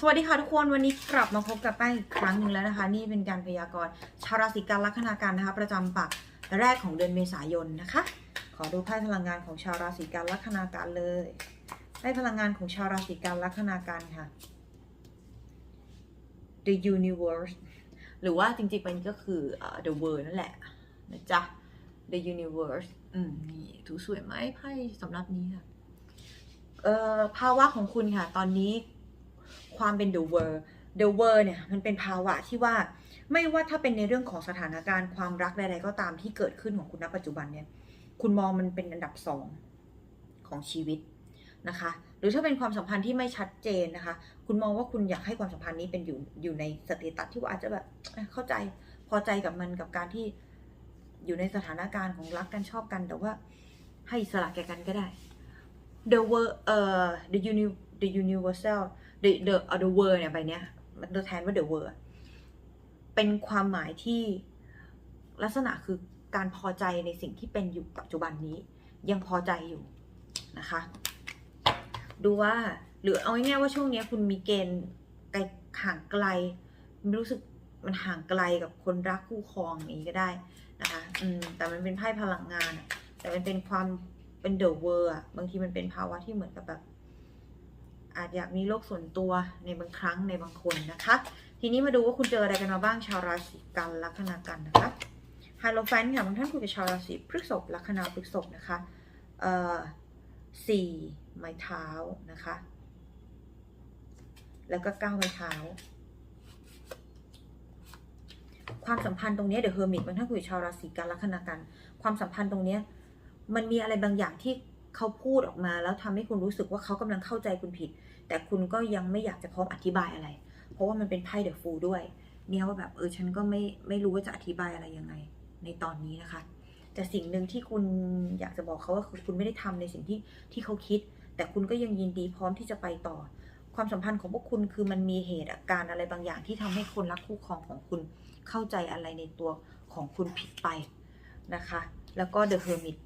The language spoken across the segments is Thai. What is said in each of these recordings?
สวัสดีค่ะทุกคนวันนี้กลับมาพบกับแป้งอีกครั้งหนึ่งแล้วนะคะ นี่เป็นการพยากรณ์ชาวราศีกันลัคนากันนะคะ ประจำปักแรกของเดือนเมษายนนะคะ ขอดูไพ่พลังงานของชาวราศีกันลัคนากันเลยไพ่พลังงานของชาวราศีกันลัคนากันค่ะ the universe หรือว่าจริงๆมันก็คือเอ่อ the world นั่นแหละนะจ๊ะ the universe อืมนี่ถูสวยไหมไพ่สำหรับนี้ค่ะเอ่อภาวะของคุณค่ะ ตอนนี้ ความเป็น the world the world เนี่ยมันเป็นภาวะที่ว่าไม่ว่าถ้าเป็นในเรื่องของสถานการณ์ความรักใดๆก็ตามที่เกิดขึ้นของคุณณปัจจุบันเนี่ยคุณมองมันเป็นอันดับสองของชีวิตนะคะ หรือถ้าเป็นความสัมพันธ์ที่ไม่ชัดเจนนะคะ คุณมองว่าคุณอยากให้ความสัมพันธ์นี้เป็นอยู่อยู่ในสเตตัสที่ว่าอาจจะแบบเข้าใจพอใจกับมันกับการที่อยู่ในสถานการณ์ของรักกันชอบกัน แต่ว่าให้อิสละแก่กันก็ได้ the world เอ่อ the uni the universal the the เอ่อ the world เนี่ยใบเนี้ยมันแทนว่า the world เป็นความหมายที่ลักษณะคือการพอใจในสิ่งที่เป็นอยู่ปัจจุบันนี้ ยังพอใจอยู่นะคะ ดูว่าหรือเอาง่ายๆว่าช่วงเนี้ยคุณมีเกณฑ์ไกลห่างไกลไม่รู้สึกมันห่างไกลกับคนรักคู่ครองอย่างนี้ก็ได้นะคะอืมแต่มันเป็นไพ่พลังงาน แต่มันเป็นความเป็นเดอะเวอร์บางทีมันเป็นภาวะที่เหมือนกับแบบ อาจอยากมีโลกส่วนตัวในบางครั้งในบางคนนะคะ ทีนี้มาดูว่าคุณเจออะไรกันมาบ้างชาวราศีกันลัคนากันนะคะไฮโลแฟนค่ะบางท่านคุยกับชาวราศีพฤษภลัคนาพฤษภนะคะเอ่อสี่ไม้เท้านะคะ แล้วก็เก้าไม้เท้า ความสัมพันธ์ตรงนี้เดอะเฮอร์มิตบางท่านคุยกับชาวราศีกันลัคนากัน ความสัมพันธ์ตรงนี้มันมีอะไรบางอย่างที่ เขาพูดออกมาแล้วทำให้คุณรู้สึกว่าเขากำลังเข้าใจคุณผิด แต่คุณก็ยังไม่อยากจะพร้อมอธิบายอะไร เพราะว่ามันเป็นไพ่เดอะฟูด้วย เนี่ยว่าแบบเออฉันก็ไม่ไม่รู้ว่าจะอธิบายอะไรยังไง ในตอนนี้นะคะ แต่สิ่งหนึ่งที่คุณอยากจะบอกเขาว่าคือคุณไม่ได้ทำในสิ่งที่ที่เขาคิด แต่คุณก็ยังยินดีพร้อมที่จะไปต่อ ความสัมพันธ์ของพวกคุณคือมันมีเหตุการณ์อะไรบางอย่างที่ทำให้คนรักคู่ครองของคุณเข้าใจอะไรในตัวของคุณผิดไปนะคะ แล้วก็เดอะเฮอร์มิต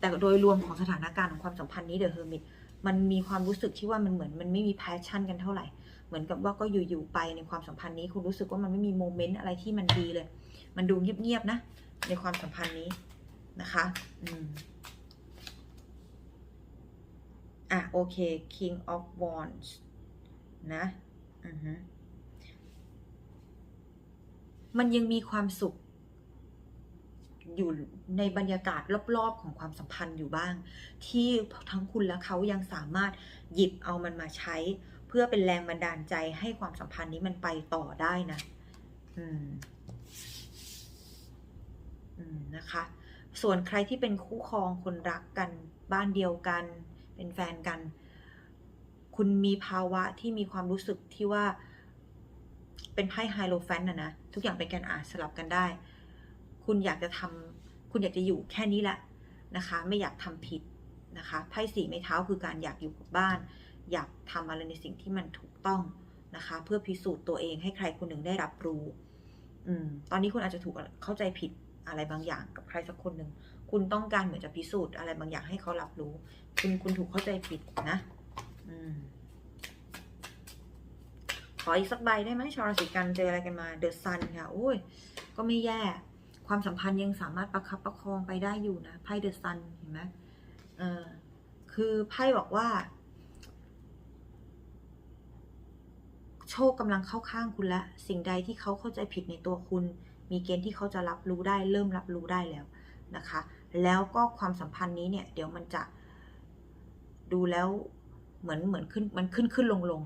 แต่โดยรวมของสถานการณ์ของความสัมพันธ์นี้เดอะเฮอร์มิตมันมีความรู้สึกที่ว่ามันเหมือนมันไม่มีแพชชั่นกันเท่าไหร่ เหมือนกับว่าก็อยู่ๆไปในความสัมพันธ์นี้คุณรู้สึกว่ามันไม่มีโมเมนต์อะไรที่มันดีเลย มันดูเงียบๆนะ ในความสัมพันธ์นี้นะคะอืมอะโอเค King of Wands นะ อือฮึมันยังมีความสุข อยู่ในบรรยากาศรอบๆของความสัมพันธ์อยู่บ้าง ที่ทั้งคุณและเขายังสามารถหยิบเอามันมาใช้ เพื่อเป็นแรงบันดาลใจให้ความสัมพันธ์นี้มันไปต่อได้นะอืมอืมนะคะ ส่วนใครที่เป็นคู่ครองคนรักกันบ้านเดียวกัน เป็นแฟนกัน คุณมีภาวะที่มีความรู้สึกที่ว่า เป็นไพ่ไฮโลแฟนนะนะทุกอย่างเป็นการอ่านสลับกันได้ คุณอยากจะทำคุณอยากจะอยู่แค่นี้แหละนะคะ ไม่อยากทำผิดนะคะไพ่สีไม้เท้าคือการอยากอยู่กับบ้าน อยากทำอะไรในสิ่งที่มันถูกต้องนะคะ เพื่อพิสูจน์ตัวเองให้ใครคนหนึ่งได้รับรู้อืมตอนนี้คุณอาจจะถูกเข้าใจผิดอะไรบางอย่างกับใครสักคนหนึ่งคุณต้องการเหมือนจะพิสูจน์อะไรบางอย่างให้เขารับรู้ คุณคุณถูกเข้าใจผิดนะอืมขออีกสักใบได้ไหมชาวราศีกันเจออะไรกันมาเดอะซันค่ะโอ้ยก็ไม่แย่ ความสัมพันธ์ยังสามารถประคับประคองไปได้อยู่นะไพ่เดอะซันเห็นไหมเออคือไพ่บอกว่า โชคกำลังเข้าข้างคุณแล้วสิ่งใดที่เขาเข้าใจผิดในตัวคุณ มีเกณฑ์ที่เขาจะรับรู้ได้ เริ่มรับรู้ได้แล้วนะคะ แล้วก็ความสัมพันธ์นี้เนี่ย เดี๋ยวมันจะดูแล้วเหมือนเหมือนขึ้นมันขึ้นขึ้นลงลง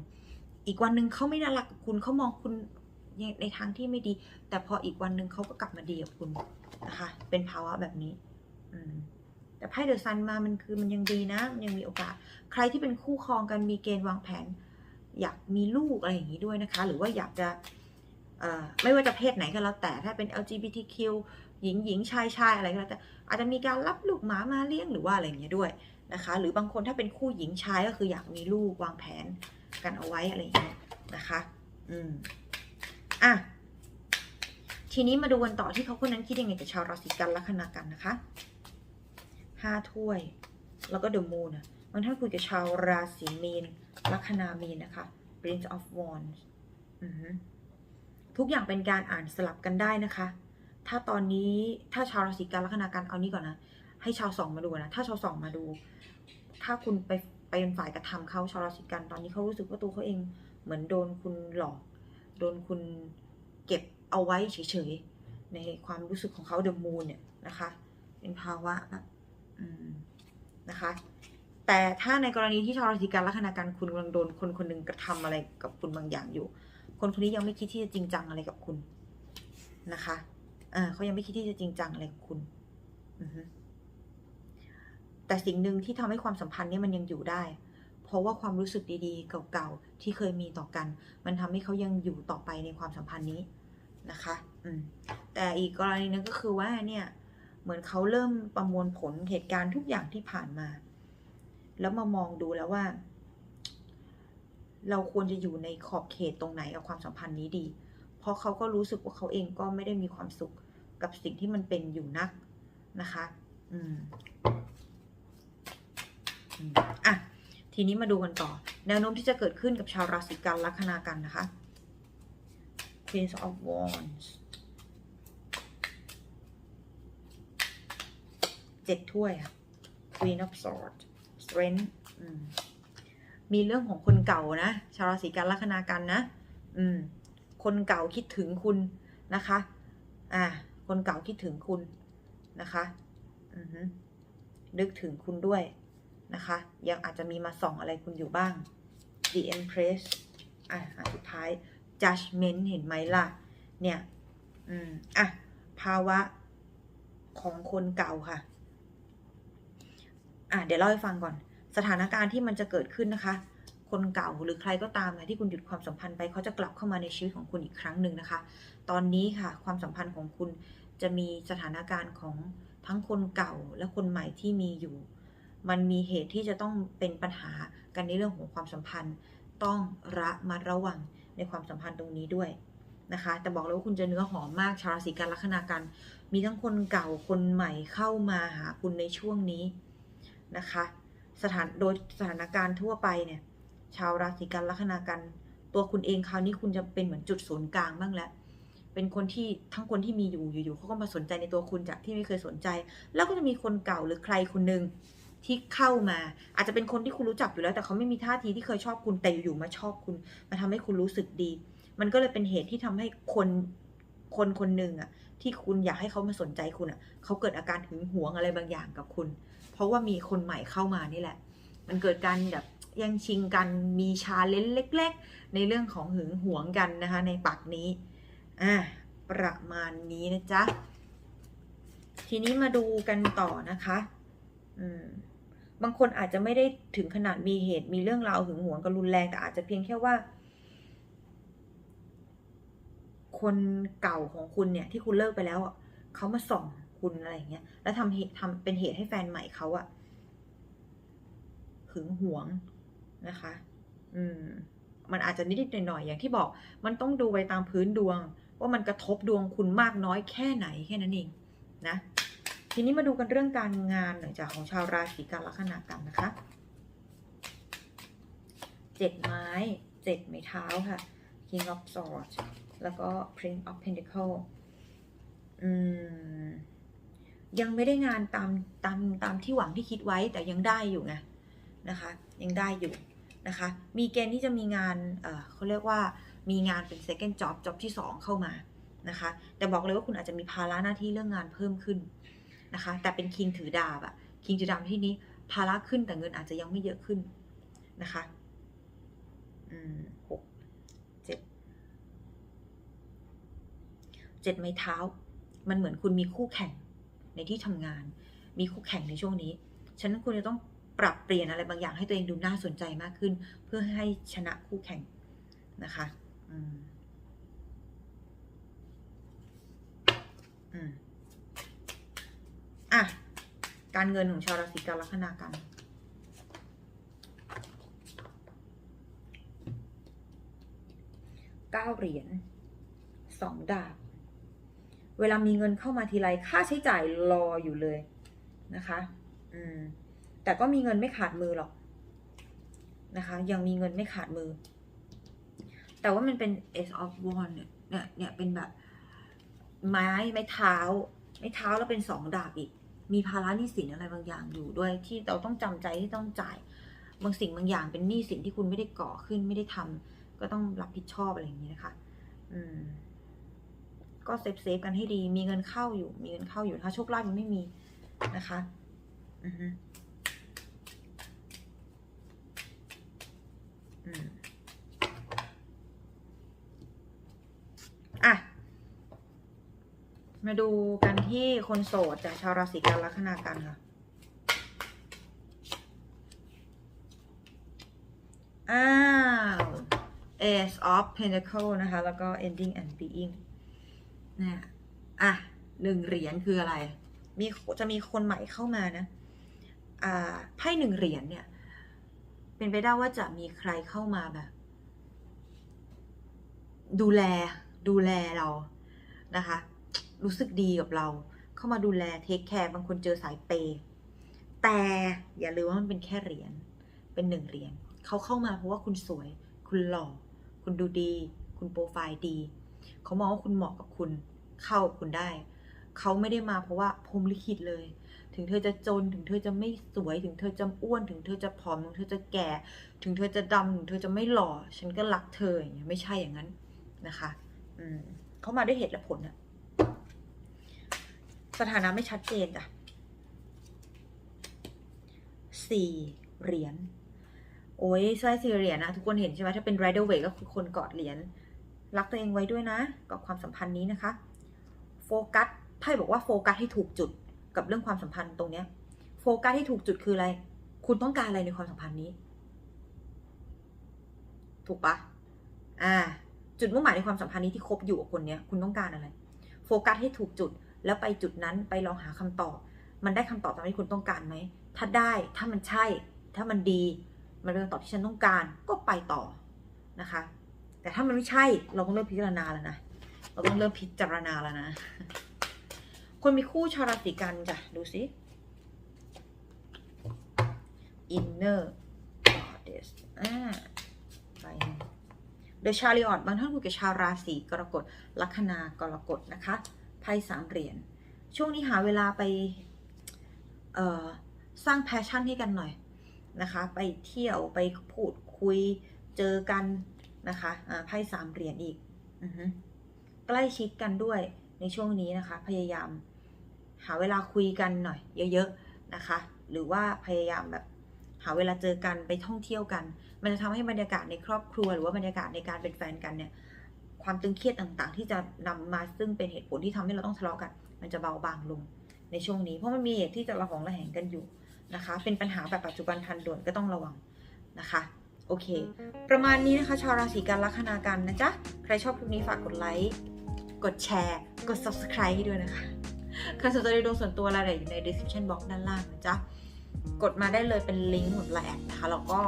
อีกวันหนึ่งเขาไม่น่ารักกับคุณเขามองคุณ ในทางที่ไม่ดี แต่พออีกวันหนึ่งเขาก็กลับมาดีกับคุณนะคะ เป็นภาวะแบบนี้ อืมแต่ไพ่เดอะซันมามันคือมันยังดีนะ มันยังมีโอกาส ใครที่เป็นคู่ครองกันมีเกณฑ์วางแผน อยากมีลูกอะไรอย่างนี้ด้วยนะคะ หรือว่าอยากจะไม่ว่าจะเพศไหนก็แล้วแต่ถ้าเป็น LGBTQ หญิงหญิงชายชายอะไรก็แล้วแต่อาจจะมีการรับลูกหมามาเลี้ยงหรือว่าอะไรอย่างเงี้ยด้วยนะคะ หรือบางคนถ้าเป็นคู่หญิงชายก็คืออยากมีลูกวางแผนกันเอาไว้อะไรอย่างเงี้ยนะคะ อืม อะทีนี้มาดูกันต่อที่เขาคนนั้นคิดยังไงกับชาวราศีกันลัคนากันนะคะห้าถ้วย แล้วก็เดอะมูนอะบางท่านคุยกับชาวราศีมีนลัคนามีนนะคะ Prince of Wands อือฮึทุกอย่างเป็นการอ่านสลับกันได้นะคะ ถ้าตอนนี้ถ้าชาวราศีกันลัคนากันเอานี้ก่อนนะ ให้ชาวสองมาดูนะ ถ้าชาวสองมาดู ถ้าคุณไปไปเป็นฝ่ายกระทำเขาชาวราศีกันตอนนี้เขารู้สึกว่าตัวเขาเองเหมือนโดนคุณหลอก โดนคุณเก็บเอาไว้เฉยๆ ในความรู้สึกของเขาเดอะมูนเนี่ยนะคะ เป็นภาวะนะคะ แต่ถ้าในกรณีที่ชาวราศีกันลัคนากันคุณกำลังโดนคนคนหนึ่งกระทำอะไรกับคุณบางอย่างอยู่ คนคนนี้ยังไม่คิดที่จะจริงจังอะไรกับคุณนะคะเขายังไม่คิดที่จะจริงจังอะไรกับคุณแต่สิ่งหนึ่งที่ทำให้ความสัมพันธ์นี้มันยังอยู่ได้ เพราะว่าความรู้สึกดีๆ เก่าๆ ที่เคยมีต่อกัน มันทำให้เขายังอยู่ต่อไปในความสัมพันธ์นี้นะคะอืมแต่อีกกรณีนึงก็คือว่าเนี่ยเหมือนเขาเริ่มประมวลผลเหตุการณ์ทุกอย่างที่ผ่านมา แล้วมามองดูแล้วว่า เราควรจะอยู่ในขอบเขตตรงไหนกับความสัมพันธ์นี้ดี เพราะเขาก็รู้สึกว่าเขาเองก็ไม่ได้มีความสุขกับสิ่งที่มันเป็นอยู่นักนะคะ อืมอะ ทีนี้มาดูกันต่อ แนวโน้มที่จะเกิดขึ้นกับชาวราศีกันลัคนากันนะคะ Queen of Wands เจ็ดถ้วยอะ Queen of Swords Strength มมีเรื่องของคนเก่านะ ชาวราศีกันลัคนากันนะ อืม คนเก่าคิดถึงคุณนะคะ อ่า คนเก่าคิดถึงคุณนะคะ อือฮึนึกถึงคุณด้วย นะคะ ยังอาจจะมีมาส่องอะไรคุณอยู่บ้าง The Empress อะอันสุดท้าย Judgment เห็นไหมล่ะ เนี่ย อืม อะ ภาวะของคนเก่าค่ะ อะ เดี๋ยวเล่าให้ฟังก่อน สถานการณ์ที่มันจะเกิดขึ้นนะคะ คนเก่าหรือใครก็ตามค่ะที่คุณหยุดความสัมพันธ์ไปเขาจะกลับเข้ามาในชีวิตของคุณอีกครั้งหนึ่งนะคะ ตอนนี้ค่ะ ความสัมพันธ์ของคุณจะมีสถานการณ์ของทั้งคนเก่าและคนใหม่ที่มีอยู่ มันมีเหตุที่จะต้องเป็นปัญหากันในเรื่องของความสัมพันธ์ ต้องระมัดระวังในความสัมพันธ์ตรงนี้ด้วยนะคะ แต่บอกเลยว่าคุณจะเนื้อหอมมากชาวราศีกันลัคนากัน มีทั้งคนเก่าคนใหม่เข้ามาหาคุณในช่วงนี้นะคะ สถานโดยสถานการณ์ทั่วไปเนี่ยชาวราศีกันลัคนากันตัวคุณเองคราวนี้คุณจะเป็นเหมือนจุดศูนย์กลางบ้างแล้วเป็นคนที่ทั้งคนที่มีอยู่อยู่ๆเขาก็มาสนใจในตัวคุณจากที่ไม่เคยสนใจ แล้วก็จะมีคนเก่าหรือใครคนหนึ่ง ที่เข้ามา อาจจะเป็นคนที่คุณรู้จักอยู่แล้ว แต่เขาไม่มีท่าทีที่เคยชอบคุณแต่อยู่ๆมาชอบคุณมาทำให้คุณรู้สึกดี มันก็เลยเป็นเหตุที่ทำให้คนคนคนหนึ่งอะที่คุณอยากให้เขามาสนใจคุณอะเขาเกิดอาการหึงหวงอะไรบางอย่างกับคุณ เพราะว่ามีคนใหม่เข้ามานี่แหละ มันเกิดการแบบแย่งชิงกันมีชาเลนจ์เล็ก ๆ ในเรื่องของหึงหวงกันนะคะ ในปักนี้อ่าประมาณนี้นะจ๊ะทีนี้มาดูกันต่อนะคะ อืม บางคนอาจจะไม่ได้ถึงขนาดมีเหตุมีเรื่องราวหึงหวงกันรุนแรงแต่อาจจะเพียงแค่ว่า คนเก่าของคุณเนี่ย ที่คุณเลิกไปแล้วอะเขามาส่องคุณอะไรอย่างเงี้ย แล้วทำเหตุทำเป็นเหตุให้แฟนใหม่เขาอะหึงหวงนะคะ อืม มันอาจจะนิดๆหน่อยๆอย่างที่บอก มันต้องดูไปตามพื้นดวง ว่ามันกระทบดวงคุณมากน้อยแค่ไหนแค่นั้นเองนะ ทีนี้มาดูกันเรื่องการงานหน่อยจากของชาวราศีกันลัคนากันนะคะเจ็ดไม้เจ็ดไม้เท้าค่ะ King of Swords แล้วก็ Prince of Pentacle อืมยังไม่ได้งานตามตามตามที่หวังที่คิดไว้แต่ยังได้อยู่ไงนะคะยังได้อยู่นะคะ มีเกณฑ์ที่จะมีงานเเขาเรียกว่ามีงานเป็น second job job ที่ 2 เข้ามานะคะ แต่บอกเลยว่าคุณอาจจะมีภาระหน้าที่เรื่องงานเพิ่มขึ้น นะคะ แต่เป็นคิงถือดาบอะคิงถือดาบที่นี้ภาระขึ้นแต่เงินอาจจะยังไม่เยอะขึ้นนะคะอืมหกเจ็ดเจ็ดไม้เท้า มันเหมือนคุณมีคู่แข่งในที่ทำงาน มีคู่แข่งในช่วงนี้ฉะนั้นคุณจะต้องปรับเปลี่ยนอะไรบางอย่างให้ตัวเองดูน่าสนใจมากขึ้น เพื่อให้ชนะคู่แข่งนะคะ อืม อืม อะ การเงินของชาวราศีกันลัคนากันเก้าเหรียญสองดาบ เวลามีเงินเข้ามาทีไรค่าใช้จ่ายรออยู่เลยนะคะ อืม แต่ก็มีเงินไม่ขาดมือหรอกนะคะ ยังมีเงินไม่ขาดมือ แต่ว่ามันเป็น Ace of wand เนี่ย เนี่ย เป็นแบบ ไม้ไม้เท้า ไม้เท้าแล้วเป็นสองดาบอีก มีภาระหนี้สินอะไรบางอย่างอยู่ด้วยที่เราต้องจำใจที่ต้องจ่าย บางสิ่งบางอย่างเป็นหนี้สินที่คุณไม่ได้ก่อขึ้นไม่ได้ทำก็ต้องรับผิดชอบอะไรอย่างนี้นะคะ อืม ก็เซฟเซฟกันให้ดี มีเงินเข้าอยู่ มีเงินเข้าอยู่ถ้าโชคลาภยังไม่มีนะคะ อือมอะ มาดูกันที่คนโสดจากชาวราศีกันลัคนากันค่ะ อ้าว Ace of Pentacle นะคะ แล้วก็ Ending and Being นะอะหนึ่งเหรียญคืออะไร มีจะมีคนใหม่เข้ามานะ อ่า ไพ่หนึ่งเหรียญเนี่ย เป็นไปได้ว่าจะมีใครเข้ามาแบบ ดูแล ดูแลเรานะคะ รู้สึกดีกับเรา เข้ามาดูแลเทคแคร์บางคนเจอสายเปย์แต่อย่าลืมว่ามันเป็นแค่เหรียญเป็นหนึ่งเหรียญเขาเข้ามาเพราะว่าคุณสวย คุณหล่อ คุณดูดี คุณโปรไฟล์ดี เขามองว่าคุณเหมาะกับคุณ เข้ากับคุณได้ เขาไม่ได้มาเพราะว่าพรมลิขิตเลย ถึงเธอจะจน ถึงเธอจะไม่สวย ถึงเธอจะอ้วน ถึงเธอจะผอม ถึงเธอจะแก่ ถึงเธอจะดำถึงเธอจะไม่หล่อ ฉันก็รักเธออย่างเงี้ย ไม่ใช่อย่างนั้นนะคะ อืมเขามาด้วยเหตุและผลอะ สถานะไม่ชัดเจนจ้ะสี่เหรียญ โอ้ยใช่สี่เหรียญนะทุกคนเห็นใช่ไหมถ้าเป็น rider way ก็คือคนกอดเหรียญ รักตัวเองไว้ด้วยนะ กับความสัมพันธ์นี้นะคะ โฟกัสไพ่บอกว่าโฟกัสให้ถูกจุดกับเรื่องความสัมพันธ์ตรงเนี้ย โฟกัสให้ถูกจุดคืออะไร คุณต้องการอะไรในความสัมพันธ์นี้ ถูกปะอ่า จุดมุ่งหมายในความสัมพันธ์นี้ที่คบอยู่กับคนเนี้ย คุณต้องการอะไร โฟกัสให้ถูกจุด แล้วไปจุดนั้นไปลองหาคำตอบ มันได้คำตอบตามที่คุณต้องการไหม ถ้าได้ถ้ามันใช่ ถ้ามันดี มันเป็นคำตอบที่ฉันต้องการก็ไปต่อนะคะ แต่ถ้ามันไม่ใช่เราต้องเริ่มพิจารณาแล้วนะเราต้องเริ่มพิจารณาแล้วนะ คนมีคู่ชาวราศีกันจ้ะดูสิ inner goddess อ่าไปหนึ่ง The Chariot บางท่านคุยกับชาวราศีกรกฎลัคนากรกฎนะคะ ไพ่สามเหรียญช่วงนี้หาเวลาไปสร้างแพชชั่นให้กันหน่อยนะคะ ไปเที่ยวไปพูดคุยเจอกันนะคะไพ่สามเหรียญอีกอใกล้ชิดกันด้วยในช่วงนี้นะคะ พยายามหาเวลาคุยกันหน่อย เยอะๆนะคะ หรือว่าพยายามแบบหาเวลาเจอกันไปท่องเที่ยวกัน มันจะทำให้บรรยากาศในครอบครัว หรือว่าบรรยากาศในการเป็นแฟนกันเนี่ย ความตึงเครียดต่างๆ ที่จะนำมาซึ่งเป็นเหตุผลที่ทำให้เราต้องทะเลาะกัน มันจะเบาบางลงในช่วงนี้ เพราะมันมีเหตุที่จะระหองระแหงกันอยู่นะคะ เป็นปัญหาแบบปัจจุบันทันด่วนก็ต้องระวังนะคะโอเค ประมาณนี้นะคะ ชาวราศีกันลัคนากันนะจ๊ะ ใครชอบคลิปนี้ฝากกดไลค์ กดแชร์ กด subscribe ให้ด้วยนะคะ ใครสนใจในดวงส่วนตัวรายละเอียดอยู่ใน description box ด้านล่างนะจ๊ะ กดมาได้เลยเป็นลิงก์หมดแหละนะคะแล้วก็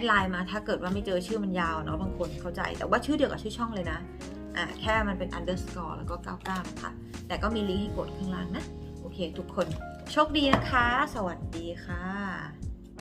ดไลน์มาถ้าเกิดว่าไม่เจอชื่อมันยาวเนาะบางคนเข้าใจ แต่ว่าชื่อเดียวกับชื่อช่องเลยนะอ่าแค่มันเป็น underscore แล้วก็ 99นะคะแต่ก็มีลิงก์ให้กดข้างล่างนะ โอเค ทุกคน โชคดีนะคะ สวัสดีค่ะ